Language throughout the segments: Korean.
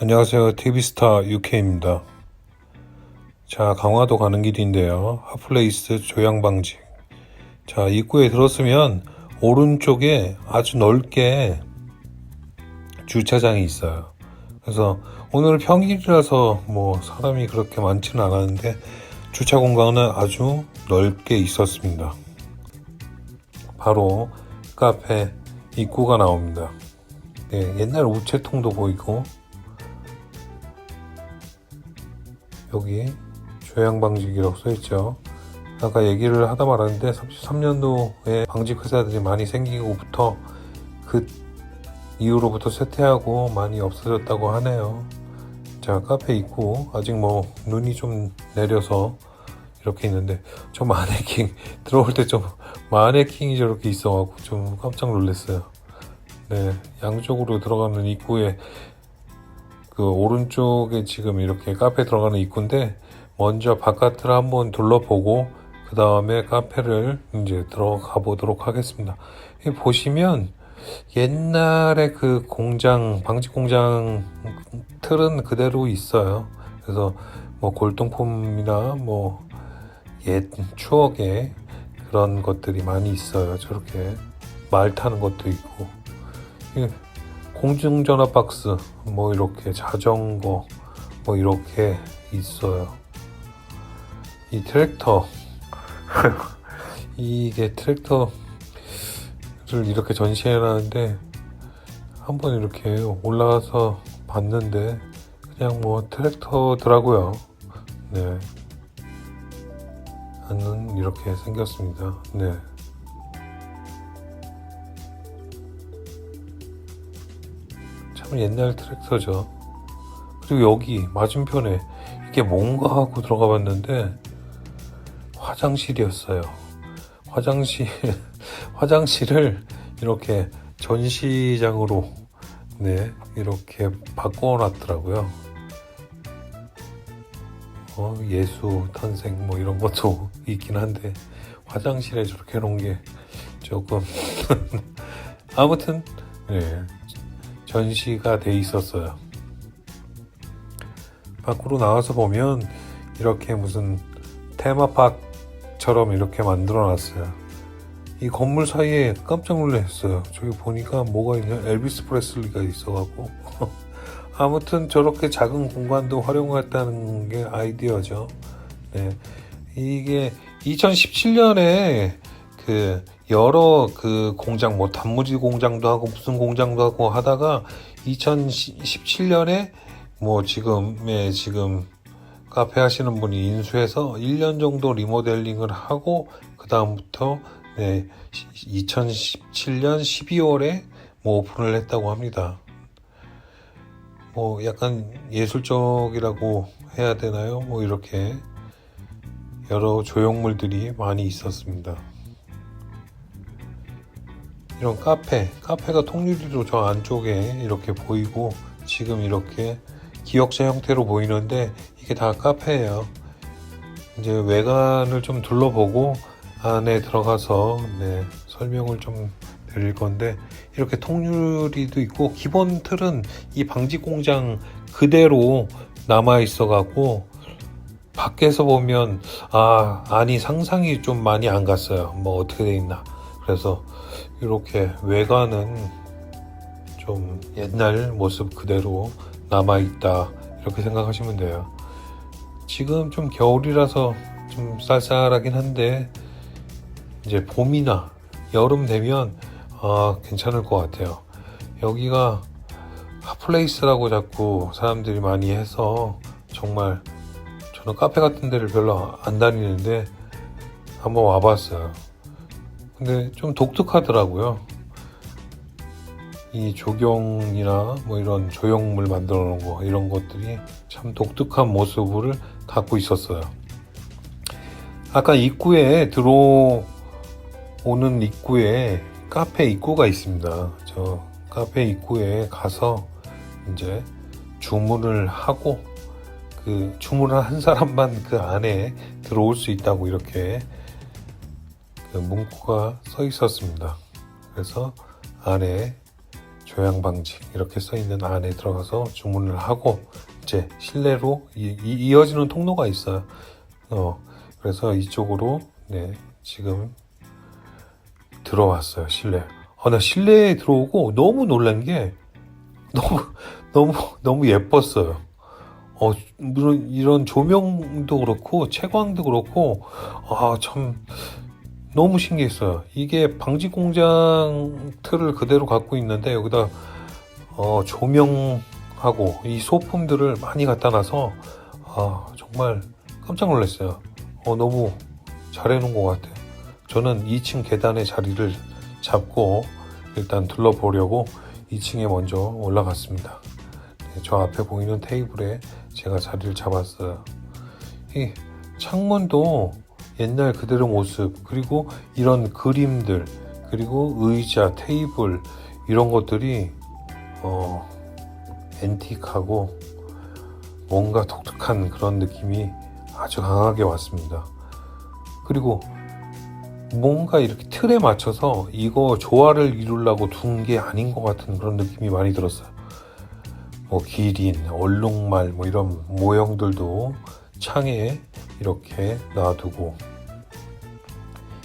안녕하세요. TV스타 UK입니다. 자, 강화도 가는 길인데요. 핫플레이스 조양방직. 자, 입구에 들었으면 오른쪽에 아주 넓게 주차장이 있어요. 그래서 오늘 평일이라서 뭐 사람이 그렇게 많지는 않았는데 주차 공간은 아주 넓게 있었습니다. 바로 카페 입구가 나옵니다. 네, 옛날 우체통도 보이고 여기 조양방직이라고 써있죠. 아까 얘기를 하다 말았는데 33년도에 방직 회사들이 많이 생기고부터 그 이후로부터 쇠퇴하고 많이 없어졌다고 하네요. 자 카페 있고 아직 뭐 눈이 좀 내려서 이렇게 있는데 저 마네킹 들어올 때 좀 마네킹이 저렇게 있어갖고 좀 깜짝 놀랐어요. 네 양쪽으로 들어가는 입구에 그 오른쪽에 지금 이렇게 카페 들어가는 입구인데 먼저 바깥을 한번 둘러보고 그 다음에 카페를 이제 들어가 보도록 하겠습니다. 보시면 옛날에 그 공장 방직 공장 틀은 그대로 있어요. 그래서 뭐 골동품이나 뭐 옛 추억의 그런 것들이 많이 있어요. 저렇게 말 타는 것도 있고 이 공중전화 박스 뭐 이렇게 자전거 뭐 이렇게 있어요. 이 트랙터 이게 트랙터를 이렇게 전시해놨는데 한번 이렇게 올라가서 봤는데 그냥 뭐 트랙터더라고요. 네. 안은 이렇게 생겼습니다. 네. 참 옛날 트랙터죠. 그리고 여기 맞은편에 이게 뭔가 하고 들어가 봤는데 화장실이었어요. 화장실 화장실을 이렇게 전시장으로 네 이렇게 바꿔놨더라고요. 어, 예수 탄생 뭐 이런 것도 있긴 한데 화장실에 저렇게 해놓은 게 조금 아무튼 네, 전시가 돼 있었어요. 밖으로 나와서 보면 이렇게 무슨 테마파크처럼 이렇게 만들어 놨어요. 이 건물 사이에 깜짝 놀랐어요. 저기 보니까 뭐가 있냐? 엘비스 프레슬리가 있어갖고. 아무튼 저렇게 작은 공간도 활용했다는 게 아이디어죠. 네. 이게 2017년에 그 여러 그 공장 뭐 단무지 공장도 하고 무슨 공장도 하고 하다가 2017년에 뭐 지금의 지금 카페 하시는 분이 인수해서 1년 정도 리모델링을 하고 그 다음부터 네 2017년 12월에 뭐 오픈을 했다고 합니다. 뭐 약간 예술적이라고 해야 되나요? 뭐 이렇게 여러 조형물들이 많이 있었습니다. 이런 카페, 카페가 통유리로 저 안쪽에 이렇게 보이고 지금 이렇게 기역자 형태로 보이는데 이게 다 카페예요. 이제 외관을 좀 둘러보고 안에 들어가서 네, 설명을 좀 드릴 건데 이렇게 통유리도 있고 기본 틀은 이 방직 공장 그대로 남아 있어 갖고 밖에서 보면 아 안이 상상이 좀 많이 안 갔어요. 뭐 어떻게 돼 있나. 그래서 이렇게 외관은 좀 옛날 모습 그대로 남아 있다 이렇게 생각하시면 돼요. 지금 좀 겨울이라서 좀 쌀쌀하긴 한데 이제 봄이나 여름 되면 아 괜찮을 것 같아요. 여기가 핫플레이스라고 자꾸 사람들이 많이 해서 정말 저는 카페 같은 데를 별로 안 다니는데 한번 와봤어요. 근데 좀 독특하더라고요. 이 조경이나 뭐 이런 조형물 만들어 놓은 거 이런 것들이 참 독특한 모습을 갖고 있었어요. 아까 입구에 들어오는 입구에 카페 입구가 있습니다. 저 카페 입구에 가서 이제 주문을 하고 그 주문을 한 사람만 그 안에 들어올 수 있다고 이렇게 그 문구가 써 있었습니다. 그래서 안에 조향 방직 이렇게 써 있는 안에 들어가서 주문을 하고 이제 실내로 이, 이, 이어지는 통로가 있어요. 어 그래서 이쪽으로 네 지금 들어왔어요 실내. 아나 실내에 들어오고 너무 놀란 게 너무 너무 너무 예뻤어요. 어 물론 이런 조명도 그렇고 채광도 그렇고 아 참 너무 신기했어요. 이게 방직 공장 틀을 그대로 갖고 있는데 여기다 어, 조명하고 이 소품들을 많이 갖다 놔서 아 정말 깜짝 놀랐어요. 어 너무 잘해놓은 것 같아요. 저는 2층 계단에 자리를 잡고 일단 둘러보려고 2층에 먼저 올라갔습니다. 네, 저 앞에 보이는 테이블에 제가 자리를 잡았어요. 이 창문도 옛날 그대로 모습 그리고 이런 그림들 그리고 의자 테이블 이런 것들이 어 앤틱하고 뭔가 독특한 그런 느낌이 아주 강하게 왔습니다. 그리고 뭔가 이렇게 틀에 맞춰서 이거 조화를 이루려고 둔 게 아닌 것 같은 그런 느낌이 많이 들었어요. 뭐 기린, 얼룩말 뭐 이런 모형들도 창에 이렇게 놔두고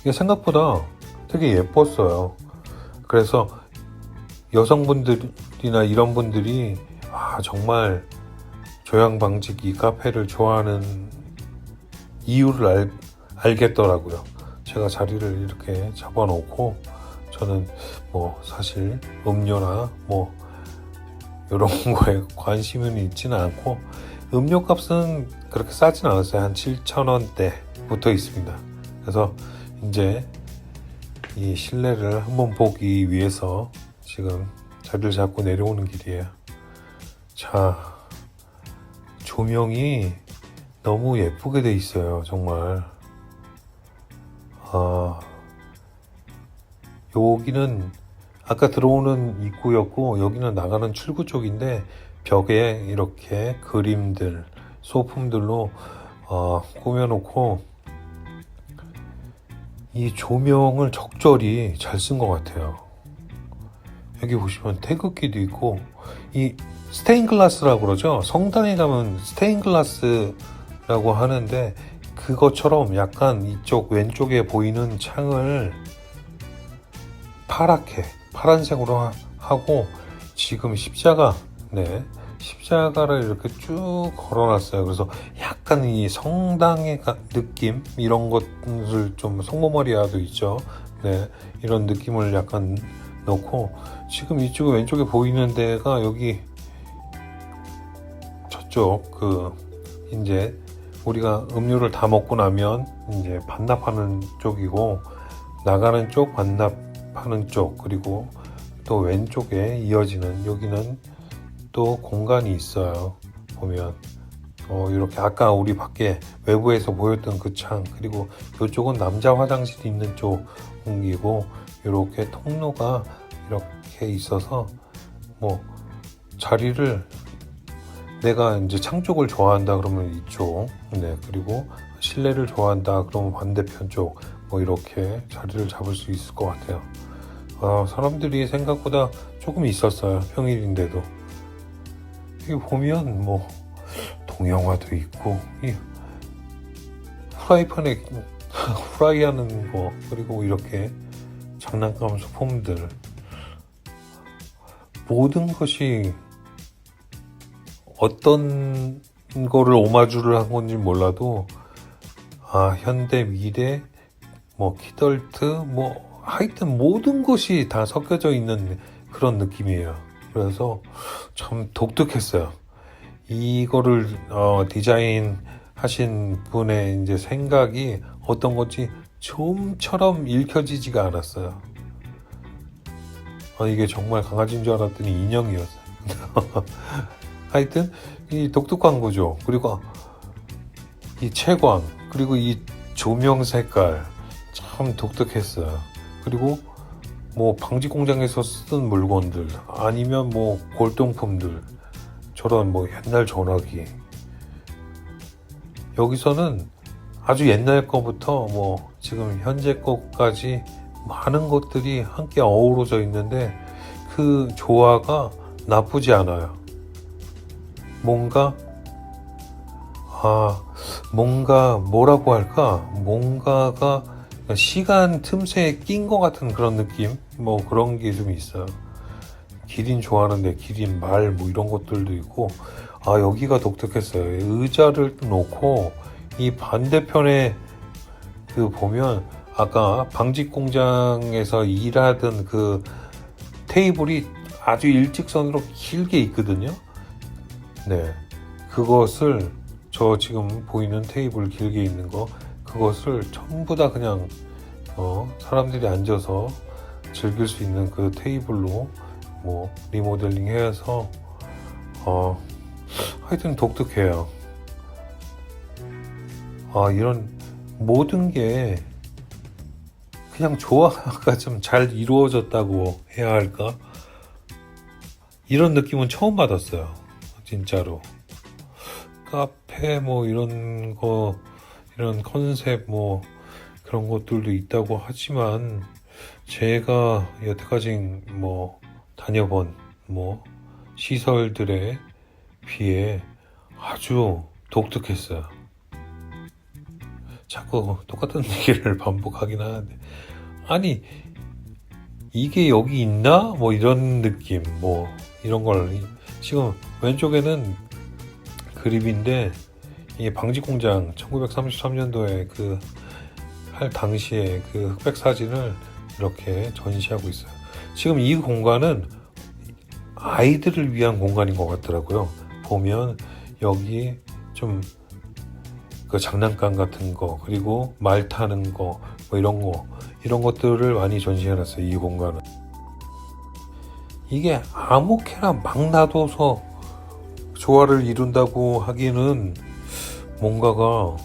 이게 생각보다 되게 예뻤어요. 그래서 여성분들이나 이런 분들이 아 정말 조양 방직 이 카페를 좋아하는 이유를 알, 알겠더라고요. 제가 자리를 이렇게 잡아놓고 저는 뭐 사실 음료나 뭐 이런 거에 관심은 있지는 않고 음료 값은 그렇게 싸진 않았어요. 한 7,000원대 붙어 있습니다. 그래서 이제 이 실내를 한번 보기 위해서 지금 자리를 잡고 내려오는 길이에요. 자, 조명이 너무 예쁘게 돼 있어요. 정말. 아, 여기는 아까 들어오는 입구였고 여기는 나가는 출구 쪽인데 벽에 이렇게 그림들, 소품들로 어, 꾸며놓고 이 조명을 적절히 잘 쓴 것 같아요. 여기 보시면 태극기도 있고 이 스테인 글라스라고 그러죠. 성당에 가면 스테인 글라스라고 하는데 그것처럼 약간 이쪽 왼쪽에 보이는 창을 파랗게 파란색으로 하- 하고 지금 십자가 네 십자가를 이렇게 쭉 걸어놨어요. 그래서 약간 이 성당의 가- 느낌 이런 것을 좀 성모마리아도 있죠. 네 이런 느낌을 약간 넣고 지금 이쪽 왼쪽에 보이는 데가 여기 저쪽 그 이제 우리가 음료를 다 먹고 나면 이제 반납하는 쪽이고 나가는 쪽 반납하는 쪽 그리고 또 왼쪽에 이어지는 여기는 또 공간이 있어요. 보면 어 이렇게 아까 우리 밖에 외부에서 보였던 그 창 그리고 이쪽은 남자 화장실이 있는 쪽이고 이렇게 통로가 이렇게 있어서 뭐 자리를 내가 이제 창 쪽을 좋아한다 그러면 이쪽, 네 그리고 실내를 좋아한다 그러면 반대편 쪽, 뭐 이렇게 자리를 잡을 수 있을 것 같아요. 아, 사람들이 생각보다 조금 있었어요. 평일인데도 여기 보면 뭐 동영화도 있고 이 프라이팬에 후라이하는 거 그리고 이렇게 장난감 소품들 모든 것이 어떤 거를 오마주를 한 건지 몰라도 아 현대 미래 뭐 키덜트 뭐 하여튼 모든 것이 다 섞여져 있는 그런 느낌이에요. 그래서 참 독특했어요. 이거를 어, 디자인 하신 분의 이제 생각이 어떤 건지 좀처럼 읽혀지지가 않았어요. 아, 이게 정말 강아지인 줄 알았더니 인형이었어요. 하여튼 이 독특한 거죠. 그리고 이 채광 그리고 이 조명 색깔 참 독특했어요. 그리고 뭐 방직 공장에서 쓰던 물건들 아니면 뭐 골동품들 저런 뭐 옛날 전화기 여기서는 아주 옛날 거부터 뭐 지금 현재 거까지 많은 것들이 함께 어우러져 있는데 그 조화가 나쁘지 않아요. 뭔가 아 뭔가 뭐라고 할까 뭔가가 시간 틈새에 낀 것 같은 그런 느낌 뭐 그런 게 좀 있어요. 기린 좋아하는데 기린 말 뭐 이런 것들도 있고 아 여기가 독특했어요. 의자를 놓고 이 반대편에 그 보면 아까 방직 공장에서 일하던 그 테이블이 아주 일직선으로 길게 있거든요. 네. 그것을 저 지금 보이는 테이블 길게 있는 거 그것을 전부 다 그냥 어, 사람들이 앉아서 즐길 수 있는 그 테이블로 뭐 리모델링 해서 어 하여튼 독특해요. 아 이런 모든 게 그냥 조화가 좀 잘 이루어졌다고 해야 할까? 이런 느낌은 처음 받았어요. 진짜로. 카페 뭐 이런 거, 이런 컨셉 뭐 그런 것들도 있다고 하지만 제가 여태까지 뭐 다녀본 뭐 시설들에 비해 아주 독특했어요. 자꾸 똑같은 얘기를 반복하긴 하는데. 아니 이게 여기 있나? 뭐 이런 느낌 뭐 이런 걸. 지금 왼쪽에는 그립인데 이게 방직공장 1933년도에 그 할 당시에 그 흑백 사진을 이렇게 전시하고 있어요. 지금 이 공간은 아이들을 위한 공간인 것 같더라고요. 보면 여기 좀 그 장난감 같은 거 그리고 말 타는 거 뭐 이런 거 이런 것들을 많이 전시해놨어요 이 공간은 이게 아무렇게나 막 놔둬서 조화를 이룬다고 하기는 뭔가가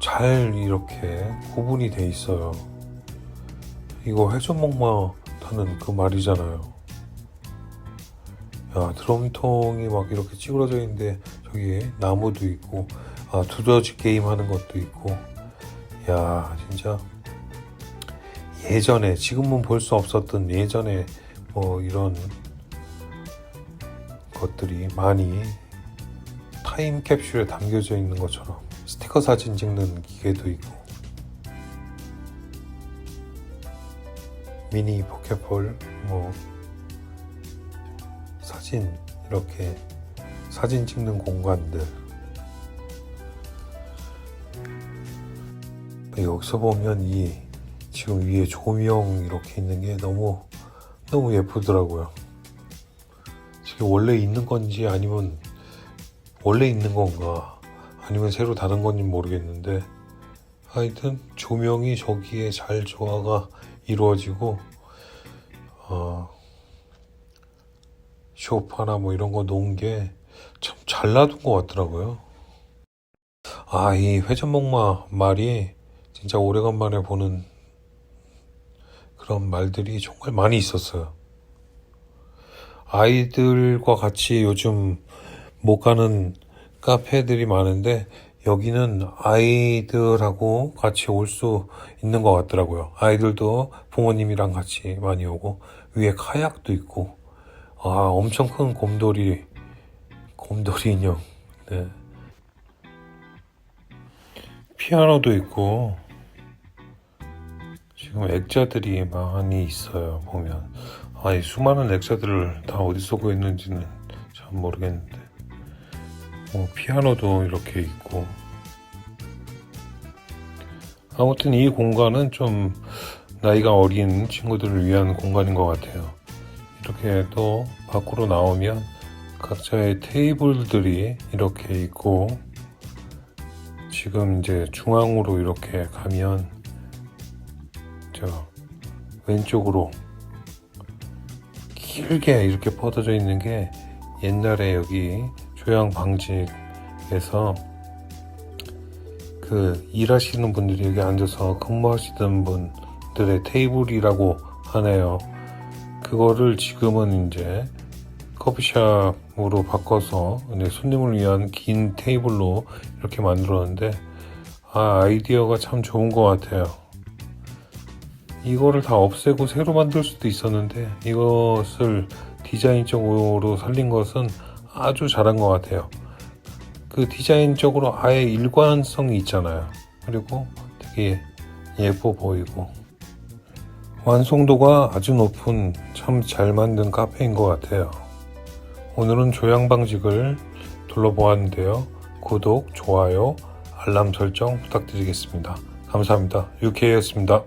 잘 이렇게 구분이 돼 있어요. 이거 회전목마 타는 그 말이잖아요. 야 드럼통이 막 이렇게 찌그러져 있는데 저기 나무도 있고 아 두더지 게임 하는 것도 있고. 야 진짜. 예전에 지금은 볼 수 없었던 예전에 뭐 이런 것들이 많이 타임 캡슐에 담겨져 있는 것처럼 스티커 사진 찍는 기계도 있고 미니 포켓볼 뭐 사진 이렇게 사진 찍는 공간들 여기서 보면 이 지금 위에 조명 이렇게 있는 게 너무 너무 예쁘더라고요. 지금 원래 있는 건지 아니면 원래 있는 건가 아니면 새로 다른 건지 모르겠는데 하여튼 조명이 저기에 잘 조화가 이루어지고 어, 쇼파나 뭐 이런 거 놓은 게 참 잘 놔둔 것 같더라고요. 아, 이 회전목마 말이 진짜 오래간만에 보는 그런 말들이 정말 많이 있었어요. 아이들과 같이 요즘 못 가는 카페들이 많은데 여기는 아이들하고 같이 올 수 있는 것 같더라고요. 아이들도 부모님이랑 같이 많이 오고 위에 카약도 있고 아 엄청 큰 곰돌이 곰돌이 인형 네. 피아노도 있고 지금 액자들이 많이 있어요 보면 아이 수많은 액자들을 다 어디서 구했는지는 잘 모르겠는데 뭐 피아노도 이렇게 있고. 아무튼 이 공간은 좀 나이가 어린 친구들을 위한 공간인 것 같아요. 이렇게 또 밖으로 나오면 각자의 테이블들이 이렇게 있고 지금 이제 중앙으로 이렇게 가면 저 왼쪽으로 길게 이렇게 뻗어져 있는 게 옛날에 여기 조양 방직에서 그 일하시는 분들이 여기 앉아서 근무하시던 분들의 테이블이라고 하네요. 그거를 지금은 이제 커피숍으로 바꿔서 이제 손님을 위한 긴 테이블로 이렇게 만들었는데 아 아이디어가 참 좋은 것 같아요. 이거를 다 없애고 새로 만들 수도 있었는데 이것을 디자인적으로 살린 것은 아주 잘한 것 같아요. 그 디자인적으로 아예 일관성이 있잖아요. 그리고 되게 예뻐 보이고 완성도가 아주 높은 참 잘 만든 카페인 것 같아요. 오늘은 조향방직을 둘러보았는데요. 구독, 좋아요, 알람 설정 부탁드리겠습니다. 감사합니다. 유케이였습니다.